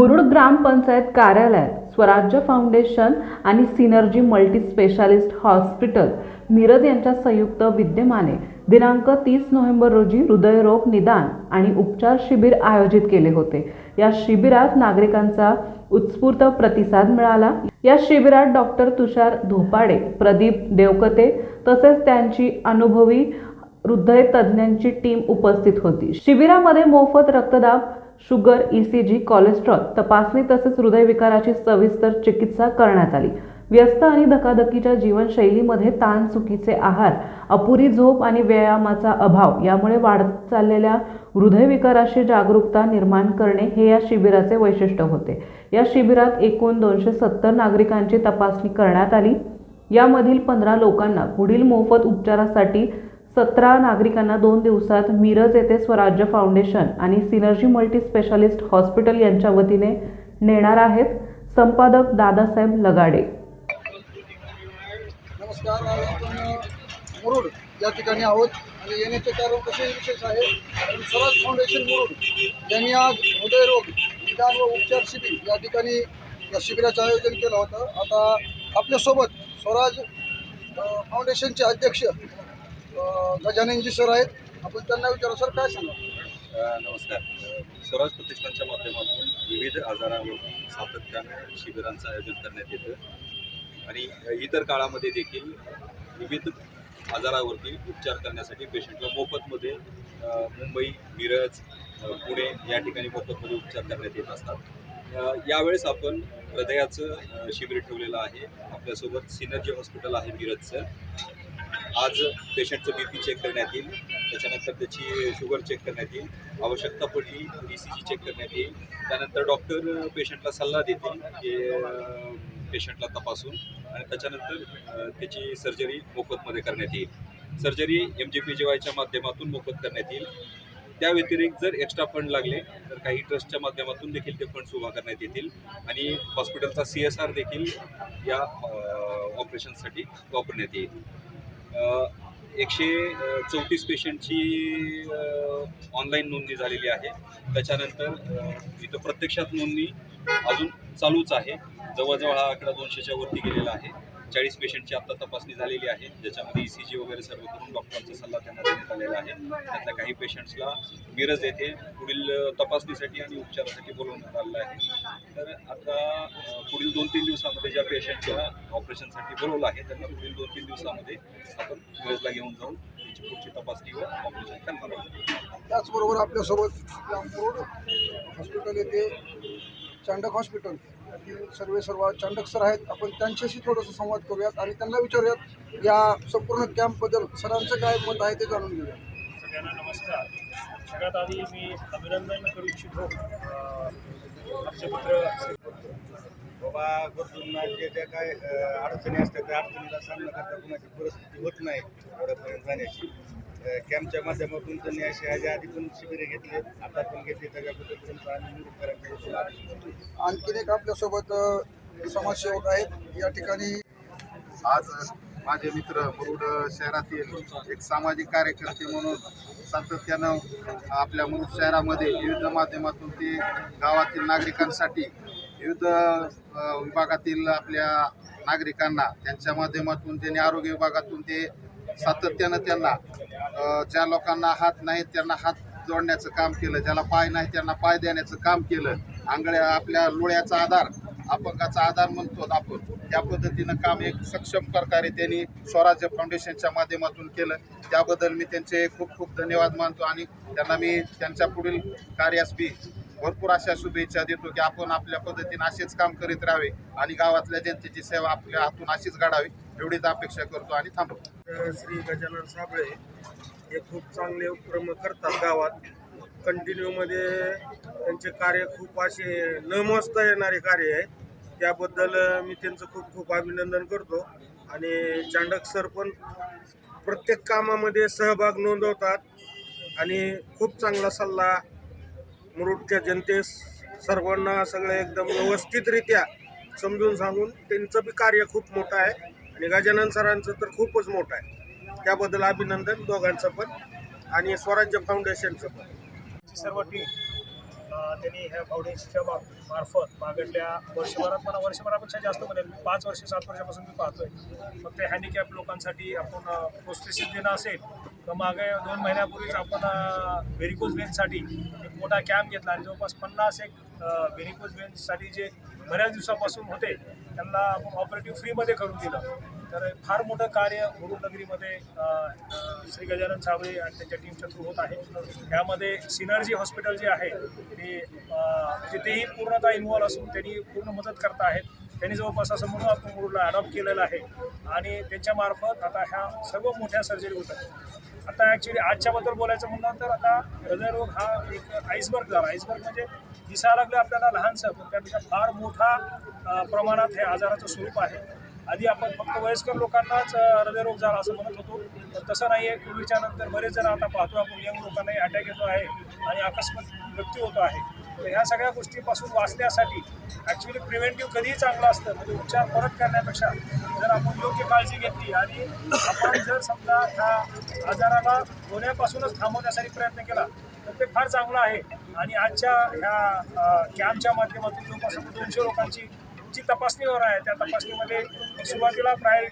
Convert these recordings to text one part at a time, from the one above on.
मुरुड ग्रामपंचायत कार्यालयात स्वराज्य फाउंडेशन आणि synergy multi specialist hospital Miraj यांच्या संयुक्त विद्यमाने दिनांक तीस नोव्हेंबर रोजी हृदयरोग निदान आणि उपचार शिबिर आयोजित केले होते. या शिबिरात नागरिकांचा उत्स्फूर्त प्रतिसाद मिळाला. या शिबिरात डॉक्टर तुषार धोपाडे प्रदीप देवकते तसेच त्यांची अनुभवी हृदय तज्ज्ञांची टीम उपस्थित होती. शिबिरामध्ये मोफत रक्तदाब शुगर ईसीजी कोलेस्ट्रॉल तपासणी तसेच हृदयविकाराची सविस्तर चिकित्सा करण्यात आली. व्यस्त आणि धकाधकीच्या जीवनशैलीमध्ये ताण चुकीचे आहार अपुरी झोप आणि व्यायामाचा अभाव यामुळे वाढत चाललेल्या हृदयविकाराशी जागरूकता निर्माण करणे हे या शिबिराचे वैशिष्ट्य होते. या शिबिरात एकूण दोनशे सत्तर नागरिकांची तपासणी करण्यात आली. यामधील पंधरा लोकांना पुढील मोफत उपचारासाठी सतरा नागरिकांना दोन दिवसात मिरज येथे स्वराज्य फाउंडेशन आणि सिनर्जी मल्टी स्पेशालिस्ट हॉस्पिटल यांच्या वतीने नेणार आहेत संपादक दादासाहेब लगाडे. नमस्कार आज आपण मुरुड या ठिकाणी आहोत आणि येण्याचे कारण कसे विशेष आहे? कारण स्वराज फाउंडेशन मुरुड यांनी आज हृदयरोग निदान व उपचार शिबिर या ठिकाणी या शिबिराचं आयोजन केलं होतं. आता आपल्यासोबत स्वराज फाउंडेशनचे अध्यक्ष गजाननजी सर आहेत. आपण त्यांना विचारू सर काय सांगा? नमस्कार. स्वराज प्रतिष्ठानच्या माध्यमातून विविध आजारावरती सातत्यानं शिबिरांचं आयोजन करण्यात येतं. आणि इतर काळामध्ये देखील विविध आजारावरती उपचार करण्यासाठी पेशंटला मोफतमध्ये मुंबई मिरज पुणे या ठिकाणी मोफतमध्ये उपचार करण्यात येत असतात. यावेळेस आपण हृदयाचं शिबिर ठेवलेलं आहे. आपल्यासोबत सिनर्जी हॉस्पिटल आहे मिरजचं. आज पेशंटचं बी पी चेक करण्यात येईल. त्याच्यानंतर त्याची शुगर चेक करण्यात येईल. आवश्यकता पडली ई सी जी चेक करण्यात येईल. त्यानंतर डॉक्टर पेशंटला सल्ला देतील की पेशंटला तपासून. आणि त्याच्यानंतर त्याची सर्जरी मोफतमध्ये करण्यात येईल. Surgery M G P G वायच्या माध्यमातून मोफत करण्यात येईल. त्या व्यतिरिक्त जर एक्स्ट्रा फंड लागले तर काही ट्रस्टच्या माध्यमातून देखील ते फंड्स उभा करण्यात येतील. आणि हॉस्पिटलचा सी एस आर देखील या ऑपरेशनसाठी वापरण्यात येईल. एकशे चौतीस पेशंटची ऑनलाईन नोंदणी झालेली आहे. त्याच्यानंतर इथं प्रत्यक्षात नोंदणी अजून चालूच आहे. जवळजवळ हा आकडा दोनशेच्या वरती गेलेला आहे. चाळीस पेशंटची आत्ता तपासणी झालेली आहे. ज्याच्यामध्ये ई सी जी वगैरे सर्व करून डॉक्टरांचा सल्ला त्यांना देण्यात आलेला आहे. त्यातल्या काही पेशंट्सला मिरज येथे पुढील तपासणीसाठी आणि उपचारासाठी बोलवण्यात आलेलं आहे. तर आता पुढील दोन तीन दिवसामध्ये ज्या पेशंटच्या ऑपरेशनसाठी बोलवलं आहे त्यांना पुढील दोन तीन दिवसामध्ये आपण मिरजला घेऊन जाऊन त्यांची पुढची तपासणी व ऑपरेशन करणार आहोत त्याचबरोबर आपल्यासोबत हॉस्पिटल येथे चांडक हॉस्पिटल. यातील सर्वे सर्व चांडक सर आहेत. आपण त्यांच्याशी थोडंसं संवाद करूयात आणि त्यांना विचारूयात या संपूर्ण कॅम्पबद्दल सरांचं काय मत आहे ते जाणून घेऊया सगळ्यांना नमस्कार. सगळ्यात आधी मी अभिनंदन करू इच्छितो अं, आमचे मित्र श्री बाबा गरजूंना जे ज्या काय अडचणी असतात त्या अडचणीला सामना करता कुणाची परिस्थिती होत नाही एवढ्यापर्यंत जाण्याची. कॅम्पच्या माध्यमातून त्यांनी अशी ह्याच्या आधी पण शिबिरे घेतली आता पण घेतली त्याच्याबद्दल त्यांचा आम्ही आणखीन एक आपल्यासोबत समाजसेवक आहेत. या ठिकाणी आज माझे मित्र मुरुड शहरातील एक सामाजिक कार्यकर्ते म्हणून सातत्यानं आपल्या मुरुड शहरामध्ये विविध माध्यमातून ते गावातील नागरिकांसाठी विविध विभागातील आपल्या नागरिकांना त्यांच्या माध्यमातून त्यांनी आरोग्य विभागातून ते सातत्यानं त्यांना ज्या लोकांना हात नाहीत त्यांना हात जोडण्याचं काम केलं ज्याला पाय नाही त्यांना पाय देण्याचं काम केलं. आंगळ्या आपल्या लोळ्याचा आधार अपंगाचा आधार म्हणतो आपण त्या पद्धतीनं काम एक सक्षम प्रकारे त्यांनी स्वराज्य फाउंडेशनच्या माध्यमातून केलं. त्याबद्दल मी त्यांचे खूप खूप धन्यवाद मानतो आणि त्यांना मी त्यांच्या पुढील कार्यास बी भरपूर अशा शुभेच्छा देतो की आपण आपल्या पद्धतीने असेच काम करीत राहावे आणि गावातल्या जनतेची सेवा आपल्या हातून अशीच घडावी एवढीच अपेक्षा करतो आणि थांबतो. श्री गजानन साबळे हे खूप चांगले उपक्रम करतात गावात. कंटिन्यूमध्ये त्यांचे कार्य खूप असे न मोजता येणारे कार्य आहे. त्याबद्दल मी त्यांचं खूप खूप अभिनंदन करतो. आणि चांडक सर पण प्रत्येक कामामध्ये सहभाग नोंदवतात. आणि खूप चांगला सल्ला मुरुडच्या जनतेस सर्वांना सगळं एकदम व्यवस्थितरित्या समजून सांगून त्यांचं बी कार्य खूप मोठं आहे. आणि गजानन सरांचं तर खूपच मोठं आहे. त्याबद्दल अभिनंदन दोघांचं पण आणि स्वराज्य फाउंडेशनचं पण. सर्व टीम त्यांनी ह्या फाउंडेशनच्या मार्फत मागडल्या वर्षभरात मला वर्षभरापेक्षा जास्त म्हणेल पाच वर्ष सात वर्षापासून मी पाहतोय. फक्त हँडिकॅप लोकांसाठी आपण प्रोस्टेसिस देणं असेल तर मागे दोन महिन्यापूर्वीच आपण व्हेरिकोज वेन्ससाठी एक मोठा कॅम्प घेतला. आणि जवळपास पन्नास एक व्हेरिकोज वेन्ससाठी जे बऱ्याच दिवसापासून होते त्यांना आपण ऑपरेटिव्ह फ्रीमध्ये करून दिलं. तर फार मोठं कार्य मुरुड नगरीमध्ये श्री गजानन साबळे आणि त्यांच्या टीमच्या थ्रू होत आहे. यामध्ये सिनर्जी हॉस्पिटल जे आहे ते म्हणजे तेही पूर्णतः इन्व्हॉल्व असून त्यांनी पूर्ण मदत करत आहेत. त्यांनी जवळपास असं म्हणून आपण मुरुडला अडॉप्ट केलेलं आहे. आणि त्यांच्यामार्फत आता ह्या सर्व मोठ्या सर्जरी होत आहेत. आता ॲक्च्युली आजच्याबद्दल बोलायचं म्हणलं तर आता हृदयरोग हा एक आईसबर्ग झाला. आईसबर्ग म्हणजे दिसायला लागलं आपल्याला लहानसं पण त्यापेक्षा फार मोठा प्रमाणात हे आजाराचं स्वरूप आहे. आधी आपण फक्त वयस्कर लोकांनाच हृदयरोग झाला असं म्हणत होतो पण तसं नाही आहे कोविडच्या नंतर बरेच जण आता पाहतो आपण यंग लोकांनाही अटॅक येतो आहे आणि अकस्मात मृत्यू होतो आहे. तर ह्या सगळ्या गोष्टीपासून वाचण्यासाठी ॲक्च्युली प्रिव्हेंटिव्ह कधीही चांगलं असतं. म्हणजे उपचार परत करण्यापेक्षा जर आपण योग्य काळजी घेतली आणि आपण जर समजा ह्या आजाराला होण्यापासूनच थांबवण्यासाठी प्रयत्न केला तर ते फार चांगलं आहे. आणि आजच्या ह्या कॅम्पच्या माध्यमातून जवळपास दोनशे लोकांची जी तपासणीवर आहे त्या तपासणीमध्ये सुरुवातीला प्राय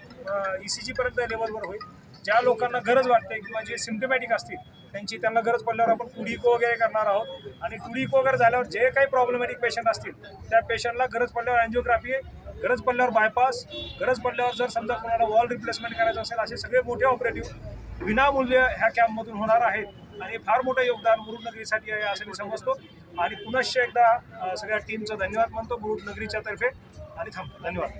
ई सी जीपर्यंत लेवलवर होईल. ज्या लोकांना गरज वाटते किंवा जे सिम्टमॅटिक असतील त्यांची त्यांना गरज पडल्यावर आपण टुडीको वगैरे करणार आहोत. आणि टुडीको वगैरे झाल्यावर जे काही प्रॉब्लेमॅटिक पेशंट असतील त्या पेशंटला गरज पडल्यावर अँजिओग्राफी गरज पडल्यावर बायपास गरज पडल्यावर जर समजा कोणाला वॉल रिप्लेसमेंट करायचं असेल असे सगळे मोठे ऑपरेटिव्ह विनामूल्य ह्या कॅम्पमधून होणार आहेत. आणि फार मोठं योगदान गुरुनगरीसाठी आहे असं मी समजतो. आणि पुनश्च एकदा सगळ्या टीमचं धन्यवाद मानतो गुरुनगरीच्या तर्फे. आणि थांबतो धन्यवाद.